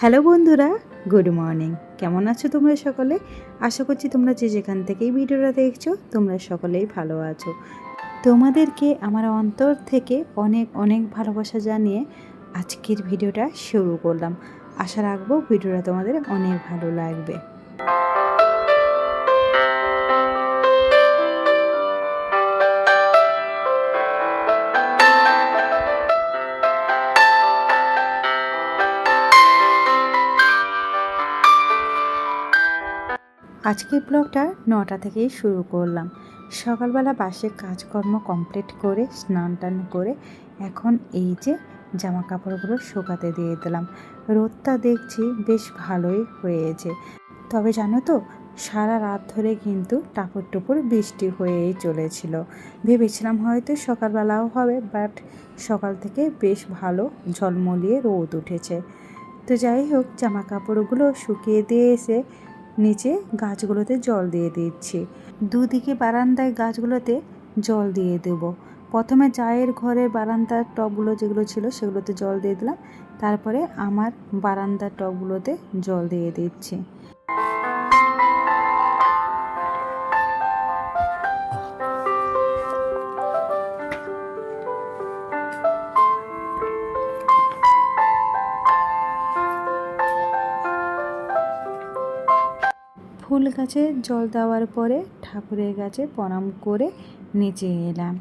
Hello বন্ধুরা, good morning. কেমন আছো তোমরা সকলে? আশা করছি তোমরা যে যেখান থেকেই ভিডিওটা দেখছ, তোমরা সকলেই ভালো আছো। তোমাদেরকে আমার অন্তর থেকে অনেক অনেক ভালোবাসা জানিয়ে আজকের ভিডিওটা শুরু করলাম। আশা রাখব ভিডিওটা তোমাদের অনেক ভালো লাগবে। আজকের ব্লগটা নটা থেকেই শুরু করলাম। সকালবেলা বাসে কাজকর্ম কমপ্লিট করে, স্নান টান করে এখন এই যে জামা কাপড়গুলো শুকাতে দিয়ে দিলাম। রোদটা দেখছি বেশ ভালোই হয়েছে। তবে জানো তো, সারা রাত ধরে কিন্তু টাপুর টুপুর বৃষ্টি হয়েই চলেছিল। ভেবেছিলাম হয়তো সকালবেলাও হবে বাট সকাল থেকে বেশ ভালো ঝলমলিয়ে রোদ উঠেছে। তো যাই হোক জামা কাপড়গুলো শুকিয়ে দিয়ে এসে নিচে গাছগুলোতে জল দিয়ে দিচ্ছি। দুদিকে বারান্দায় গাছগুলোতে জল দিয়ে দেব। প্রথমে চায়ের ঘরের বারান্দার টবগুলো যেগুলো ছিল সেগুলোতে জল দিয়ে দিলাম। তারপরে আমার বারান্দার টবগুলোতে জল দিয়ে দিচ্ছি। গাছে জল দেওয়ার পরে ঠাকুরের কাছে প্রণাম করে নিচে এলাম।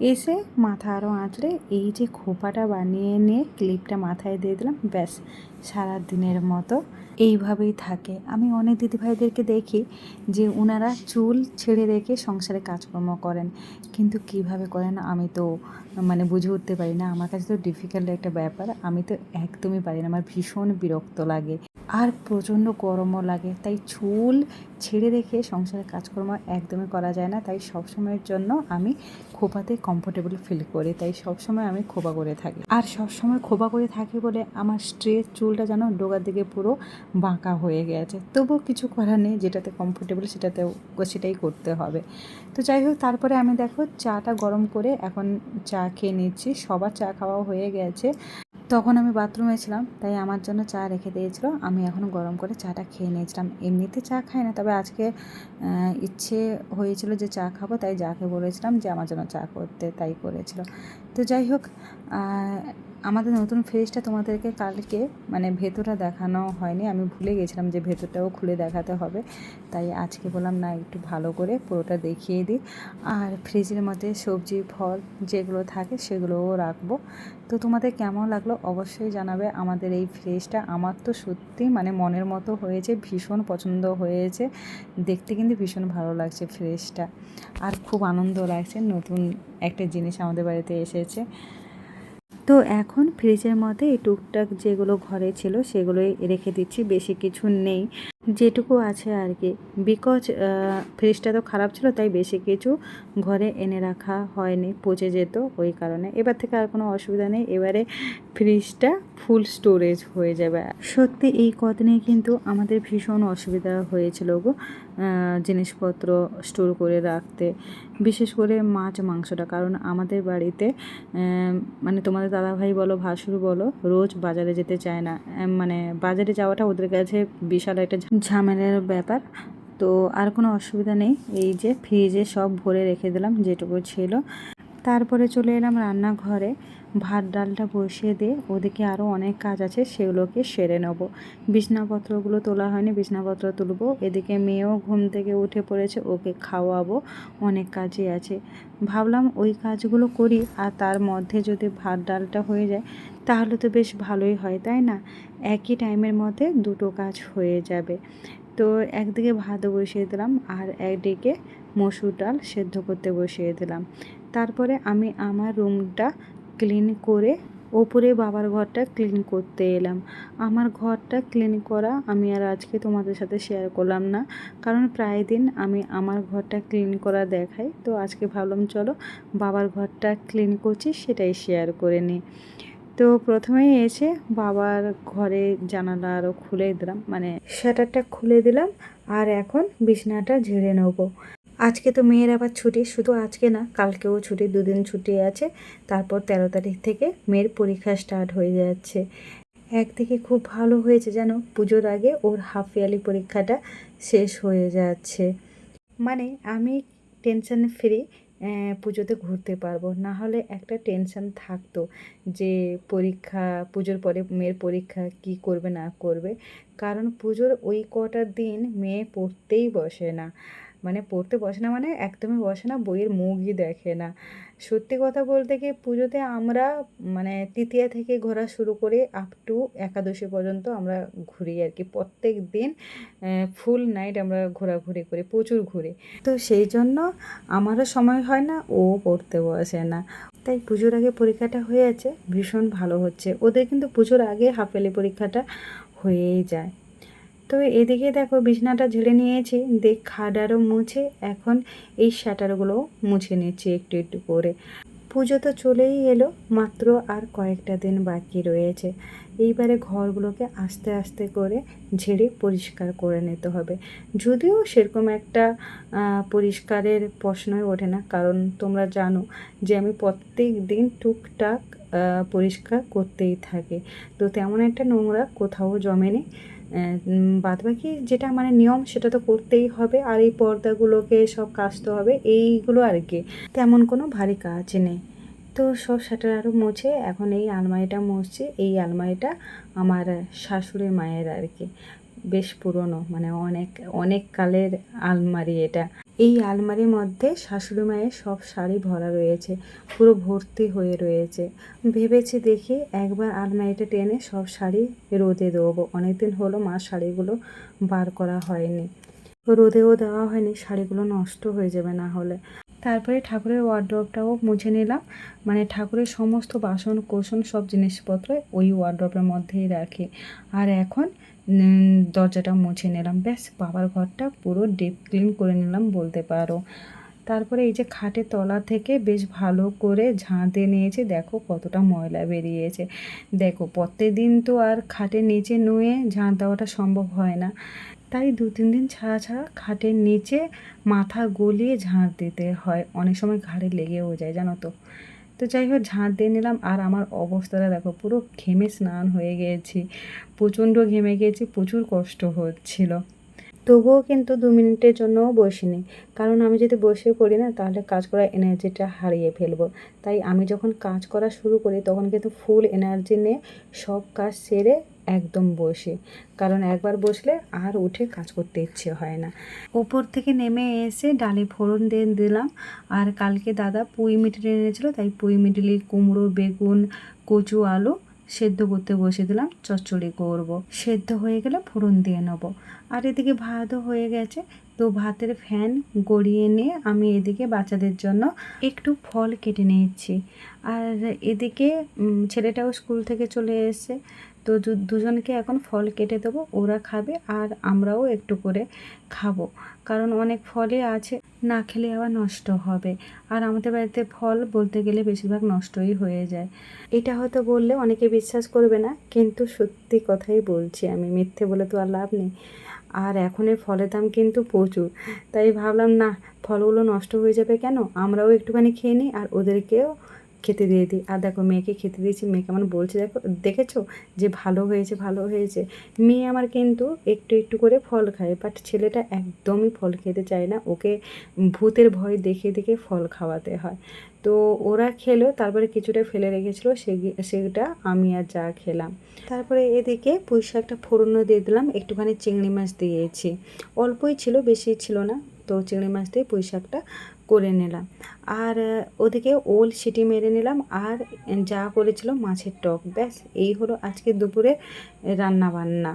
এসে মাথা আরও আঁচড়ে এই যে খোপাটা বানিয়ে নিয়ে ক্লিপটা মাথায় দিয়ে দিলাম, ব্যাস সারা দিনের মতো। এইভাবেই থাকে। আমি অনেক দিদিভাইদেরকে দেখি যে ওনারা চুল ছেড়ে রেখে সংসারে কাজকর্ম করেন। কিন্তু কীভাবে করেন আমি তো মানে বুঝে উঠতে পারি না। আমার কাছে তো ডিফিকাল্ট একটা ব্যাপার। আমি তো একদমই পারি না। আমার ভীষণ বিরক্ত লাগে। আর প্রচণ্ড গরমও লাগে। তাই চুল ছেড়ে রেখে সংসারের কাজকর্ম একদমই করা যায় না। তাই সবসময়ের জন্য আমি খোপাতে কমফোর্টেবল ফিল করি। তাই সবসময় আমি খোপা করে থাকি। আর সবসময় খোপা করে থাকি বলে আমার স্ট্রেট চুলটা যেন ডোগার দিকে পুরো বাঁকা হয়ে গেছে। তবুও কিছু করার নেই। যেটাতে কমফোর্টেবল সেটাতে সেটাই করতে হবে। তো যাই হোক, তারপরে আমি দেখো চাটা গরম করে এখন চা খেয়ে নিচ্ছি। সবার চা খাওয়া হয়ে গেছে। তখন আমি বাথরুমে ছিলাম, তাই আমার জন্য চা রেখে দিয়েছিল। আমি এখন গরম করে চাটা খেয়ে নিয়েছিলাম। এমনিতে চা খাই না, তবে আজকে ইচ্ছে হয়েছিল যে চা খাব, তাই যাকে বলেছিলাম যে আমার জন্য চা করতে, তাই করেছিল। তো যাই হোক আমাদের নতুন ফ্রিজটা তোমাদেরকে কালকে মানে ভেতরটা দেখানো হয়নি, আমি ভুলে গেছিলাম যে ভেতরটাও খুলে দেখাতে হবে, তাই আজকে বললাম না একটু ভালো করে পুরোটা দেখিয়ে দিই। আর ফ্রিজের মধ্যে সবজি, ফল যেগুলো থাকে সেগুলোও রাখব। তো তোমাদের কেমন লাগল অবশ্যই জানাবে, আমাদের এই ফ্রিজটা আমার তো সত্যি মানে মনের মতো হয়েছে, ভীষণ পছন্দ হয়েছে, দেখতে কিন্তু ভীষণ ভালো লাগছে ফ্রিজটা। আর খুব আনন্দ লাগছে, নতুন একটা জিনিস আমাদের বাড়িতে এসেছে। তো এখন ফ্রিজের মধ্যে এই টুকটাক যেগুলো ঘরে ছিল সেগুলোই রেখে দিচ্ছি, বেশি কিছু নেই। যেটুকু আছে আর কি। বিকজ ফ্রিজটা তো খারাপ ছিল, তাই বেশি কিছু ঘরে এনে রাখা হয়নি, পচে যেত ওই কারণে। এবার থেকে আর কোনো অসুবিধা নেই, এবারে ফ্রিজটা ফুল স্টোরেজ হয়ে যাবে। সত্যি এই কদিনে কিন্তু আমাদের ভীষণ অসুবিধা হয়েছিল গো জিনিসপত্র স্টোর করে রাখতে। বিশেষ করে মাছ, মাংসটা, কারণ আমাদের বাড়িতে মানে তোমাদের দাদাভাই বলো, ভাসুর বলো, রোজ বাজারে যেতে চায় না। মানে বাজারে যাওয়াটা ওদের কাছে বিশাল একটা ঝামেলার ব্যাপার। তো আর কোনো অসুবিধা নেই। এই যে ফ্রিজে সব ভরে রেখে দিলাম, যেটুকু ছিল। তারপরে চলে এলাম রান্নাঘরে। ভাত, ডালটা বসিয়ে দিয়ে ওদিকে আরও অনেক কাজ আছে, সেগুলোকে সেরে নেব। বিছনাপত্রগুলো তোলা হয়নি, বিছনাপত্র তুলবো। এদিকে মেয়েও ঘুম থেকে উঠে পড়েছে, ওকে খাওয়াবো। অনেক কাজই আছে। ভাবলাম ওই কাজগুলো করি, আর তার মধ্যে যদি ভাত, ডালটা হয়ে যায়, তাহলে তো বেশ ভালোই হয়, তাই না? একই টাইমের মধ্যে দুটো কাজ হয়ে যাবে। তো একদিকে ভাত বসিয়ে দিলাম, আর একদিকে মসুর ডাল সেদ্ধ করতে বসিয়ে দিলাম। তারপরে আমি আমার রুমটা ক্লিন করে ওপরে বাবার ঘরটা ক্লিন করতে এলাম। আমার ঘরটা ক্লিন করা আমি আর আজকে তোমাদের সাথে শেয়ার করলাম না। কারণ প্রায় দিন আমি আমার ঘরটা ক্লিন করা দেখাই। তো আজকে ভাবলাম, চলো বাবার ঘরটা ক্লিন করছি, সেটাই শেয়ার করে নিই। তো প্রথমেই এসে বাবার ঘরে জানালা আরও খুলে দিলাম। মানে শাটারটা খুলে দিলাম আর এখন বিছনাটা ঝেড়ে নেব। আজকে তো মেয়ের আবার ছুটি, শুধু আজকে না, কালকেও ছুটি, দুদিন ছুটি আছে। তারপর তেরো তারিখ থেকে মেয়ের পরীক্ষা স্টার্ট হয়ে যাচ্ছে। একদিকে খুব ভালো হয়েছে যেন পুজোর আগে ওর হাফ ইয়ারলি পরীক্ষাটা শেষ হয়ে যাচ্ছে। মানে আমি টেনশন ফ্রি পুজোতে ঘুরতে পারব। না হলে একটা টেনশন থাকতো যে পরীক্ষা, পুজোর পরে মেয়ের পরীক্ষা কি করবে, না করবে। কারণ পুজোর ওই কটা দিন মেয়ে পড়তেই বসে না। মানে পড়তে বসে না মানে একদমই বসে না, বইয়ের মুখই দেখে না। সত্যি কথা বলতে কি, পুজোতে আমরা মানে তৃতীয়া থেকে ঘোরা শুরু করে আপ টু একাদশী পর্যন্ত আমরা ঘুরি আর কি। প্রত্যেক দিন ফুল নাইট আমরা ঘোরাঘুরি করি, প্রচুর ঘুরি। তো সেই জন্য আমারও সময় হয় না, ও পড়তে বসে না। তাই পুজোর আগে পরীক্ষাটা হয়ে আছে, ভীষণ ভালো হচ্ছে। ওদের কিন্তু পুজোর আগে হাফেলি পরীক্ষাটা হয়েই যায়। তো এদিকে দেখো বিছনাটা ঝেড়ে নিয়েছি, দেখ খাট আরও মুছে, এখন এই শাটারগুলো মুছে নিচ্ছি একটু একটু করে। পুজো তো চলেই এলো, মাত্র আর কয়েকটা দিন বাকি রয়েছে। এইবারে ঘরগুলোকে আস্তে আস্তে করে ঝেড়ে পরিষ্কার করে নিতে হবে। যদিও সেরকম একটা পরিষ্কারের প্রশ্নই ওঠে না, কারণ তোমরা জানো যে আমি প্রত্যেক দিন টুকটাক পরিষ্কার করতেই থাকি। তো তেমন একটা নোংরা কোথাও জমেনি বাদবাকি যেটা মানে নিয়ম সেটা তো করতেই হবে। আর এই পর্দাগুলোকে সব কাচতে হবে। এইগুলো আর কি। তেমন কোনো ভারী কাজ নেই। তো সব সেটা আরও মুছে। এখন এই আলমারিটা মুছছে এই আলমারিটা আমার শাশুড়ি মায়ের আর কি। বেশ পুরনো। মানে অনেক অনেক কালের আলমারি এটা। এই আলমারির মধ্যে শাশুড়ি মায়ের সব শাড়ি ভরা রয়েছে, পুরো ভর্তি হয়ে রয়েছে। ভেবেছি দেখি একবার আলমারিটা টেনে সব শাড়ি রোদে দেবো অনেকদিন হলো মা শাড়িগুলো বার করা হয়নি। রোদেও দেওয়া হয়নি, শাড়িগুলো নষ্ট হয়ে যাবে না হলে। তারপরে ঠাকুরের ওয়ার্ড্রপটাও মুছে নিলাম। মানে ঠাকুরের সমস্ত বাসন কোসন সব জিনিসপত্র ওই ওয়ার্ড্রপের মধ্যেই রাখি। আর এখন দরজাটা মুছে নিলাম। ব্যাস, বাবার ঘরটা পুরো ডিপ ক্লিন করে নিলাম বলতে পারো। তারপরে এই যে খাটের তলা থেকে বেশ ভালো করে ঝাঁট নিয়েছি। দেখো কতটা ময়লা বেরিয়েছে। দেখো প্রত্যেক দিন তো আর খাটের নিচে নুয়ে ঝাঁট দেওয়াটা সম্ভব হয় না। তাই দু, তিন দিন ছাড়া ছাড়া খাটের নিচে মাথা গলিয়ে ঝাঁট দিতে হয়। অনেক সময় ঘাড়ে লেগেও যায়, জানো তো। তো যাই হোক ঝাঁট দিয়ে নিলাম। আর আমার অবস্থাটা দেখো, পুরো ঘেমে স্নান হয়ে গিয়েছি প্রচণ্ড ঘেমে গিয়েছি প্রচুর কষ্ট হচ্ছিল। তবুও কিন্তু দু মিনিটের জন্যও বসিনি। কারণ আমি যদি বসে করি না, তাহলে কাজ করার এনার্জিটা হারিয়ে ফেলব। তাই আমি যখন কাজ করা শুরু করি, তখন কিন্তু ফুল এনার্জি নিয়ে সব কাজ সেরে একদম বসে। কারণ একবার বসলে আর উঠে কাজ করতে ইচ্ছে হয় না। ওপর থেকে নেমে এসে ডালে ফোড়ন দিয়ে দিলাম। আর কালকে দাদা পুঁই মিটিলি এনেছিলো, তাই পুঁই মিটিলি কুমড়ো, বেগুন, কচু, আলু সেদ্ধ করতে বসে দিলাম। চচ্চড়ি করব। সেদ্ধ হয়ে গেলে ফোড়ন দিয়ে নেব। আর এদিকে ভাতও হয়ে গেছে। তো ভাতের ফ্যান গড়িয়ে নিয়ে আমি এদিকে বাচ্চাদের জন্য একটু ফল কেটে নিয়েছি আর এদিকে ছেলেটাও স্কুল থেকে চলে এসেছে। তো দুজনকে এখন ফল কেটে দেবো, ওরা খাবে আর আমরাও একটু করে খাব। কারণ অনেক ফলই আছে, না খেলে আবার নষ্ট হবে। আর আমাদের বাড়িতে ফল বলতে গেলে বেশিরভাগ নষ্টই হয়ে যায়। এটা হয়তো বললে অনেকে বিশ্বাস করবে না, কিন্তু সত্যি কথাই বলছি আমি, মিথ্যে বলে তো আর লাভ নেই। আর এখনের ফলের দাম কিন্তু প্রচুর, তাই ভাবলাম না, ফলগুলো নষ্ট হয়ে যাবে কেন? আমরাও একটুখানি খেয়ে নিই আর ওদেরকেও খেতে দিয়ে দিই। আর দেখো, মেয়েকে খেতে দিয়েছি। মেয়ে কেমন বলছে, দেখো, দেখেছ যে ভালো হয়েছে ভালো হয়েছে। মেয়ে আমার কিন্তু একটু একটু করে ফল খায় বাট ছেলেটা একদমই ফল খেতে চায় না। ওকে ভূতের ভয় দেখে দেখে ফল খাওয়াতে হয়। তো ওরা খেলো, তারপরে কিছুটা ফেলে রেখেছিলো সেটা আমি আর যা খেলাম। তারপরে এদিকে পুঁই শাকটা ফোড়নো দিয়ে দিলাম। একটুখানি চিংড়ি মাছ দিয়েছি। অল্পই ছিল, বেশি ছিল না। তো চিংড়ি মাছ দিয়ে পুঁই শাকটা করে নিলাম। আর, ওদিকে ওল সিটি মেরে নিলাম। আর যা করেছিল মাছের টক, ব্যাস, এই হলো আজকে দুপুরে রান্না বান্না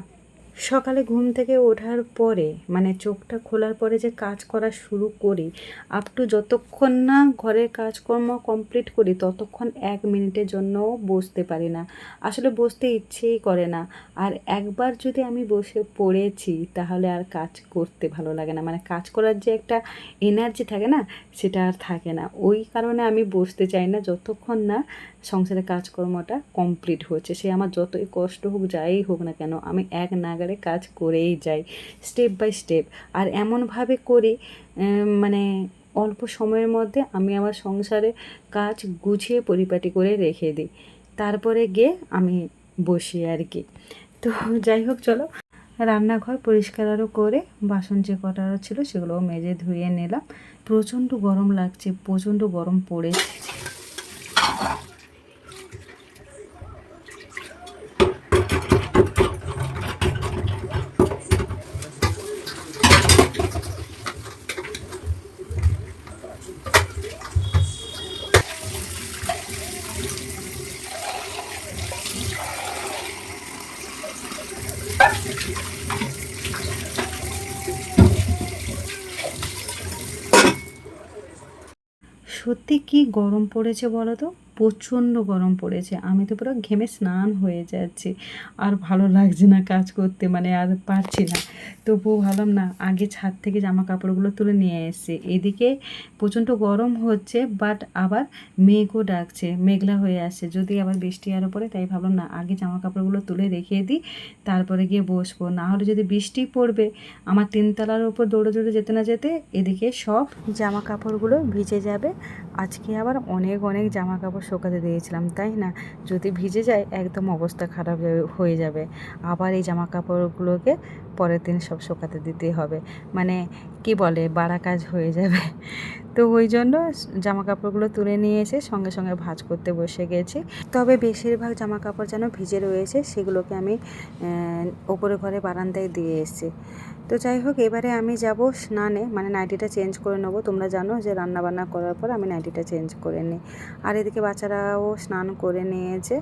সকালে ঘুম থেকে ওঠার পরে মানে চোখটা খোলার পরে যে কাজ করা শুরু করি আপ টু যতক্ষণ না ঘরের কাজকর্ম কমপ্লিট করি, ততক্ষণ এক মিনিটের জন্য বসতে পারি না। আসলে বসতে ইচ্ছেই করে না। আর একবার যদি আমি বসে পড়েছি, তাহলে আর কাজ করতে ভালো লাগে না। মানে কাজ করার যে একটা এনার্জি থাকে না, সেটা আর থাকে না। ওই কারণে আমি বসতে চাই না, যতক্ষণ না সংসারের কাজকর্মটা কমপ্লিট হচ্ছে সে আমার যতই কষ্ট হোক, যাই হোক না কেন, আমি এক নাগারে কাজ করেই যাই স্টেপ বাই স্টেপ আর এমনভাবে করি মানে অল্প সময়ের মধ্যে আমি আমার সংসারে কাজ গুছিয়ে পরিপাটি করে রেখে দিই। তারপরে গিয়ে আমি বসি আর কি। তো যাই হোক, চলো। রান্নাঘর পরিষ্কার আরও করে, বাসন যে কটা ছিল সেগুলোও মেজে ধুয়ে নিলাম। প্রচণ্ড গরম লাগছে, প্রচণ্ড গরম পড়েছে সত্যি কি গরম পড়েছে বলো তো? প্রচণ্ড গরম পড়েছে। আমি তো পুরো ঘেমে স্নান হয়ে যাচ্ছি। আর ভালো লাগছে না কাজ করতে মানে আর পারছি না। তবুও ভাবলাম, না, আগে ছাদ থেকে জামা কাপড়গুলো তুলে নিয়ে এসেছি। এদিকে প্রচণ্ড গরম হচ্ছে বাট আবার মেঘও ডাকছে, মেঘলা হয়ে আসছে। যদি আবার বৃষ্টি আরও পড়ে, তাই ভাবলাম, না, আগে জামা কাপড়গুলো তুলে রেখে দিই, তারপরে গিয়ে বসবো। না হলে যদি বৃষ্টি পড়বে, আমার তিনতলার উপর দৌড়ে দৌড়ে যেতে না যেতে এদিকে সব জামা কাপড়গুলো ভিজে যাবে। আজকে আবার অনেক অনেক জামা কাপড় শুকাতে দিয়েছিলাম, তাই না? যদি ভিজে যায়, একদম অবস্থা খারাপ হয়ে যাবে। আবার এই জামা কাপড়গুলোকে পরের দিন সব শুকাতে দিতে হবে। মানে কি বলে, বাড়া কাজ হয়ে যাবে। তো ওই জন্য জামা কাপড়গুলো তুলে নিয়ে এসে সঙ্গে সঙ্গে ভাঁজ করতে বসে গেছি। তবে বেশিরভাগ জামা কাপড় যেন ভিজে রয়েছে, সেগুলোকে আমি ওপরে ঘরে বারান্দায় দিয়ে এসেছি। তো যাই হোক, এবারে আমি যাব স্নানে। মানে নাইটিটা চেঞ্জ করে নেব। তোমরা জানো যে রান্নাবান্না করার পর আমি নাইটিটা চেঞ্জ করে নিই। আর এদিকে বাচ্চারাও স্নান করে নিয়েছে।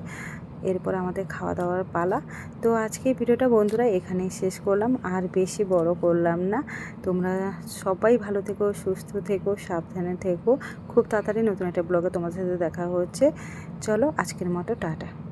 এরপর আমাদের খাওয়া দাওয়ার পালা। তো আজকে ভিডিওটা বন্ধুরা এখানেই শেষ করলাম। আর বেশি বড় করলাম না। তোমরা সবাই ভালো থেকো, সুস্থ থেকো, সাবধানে থেকো। খুব তাড়াতাড়ি নতুন একটা ব্লগে তোমাদের সাথে দেখা হচ্ছে। চলো আজকের মতো, টাটা।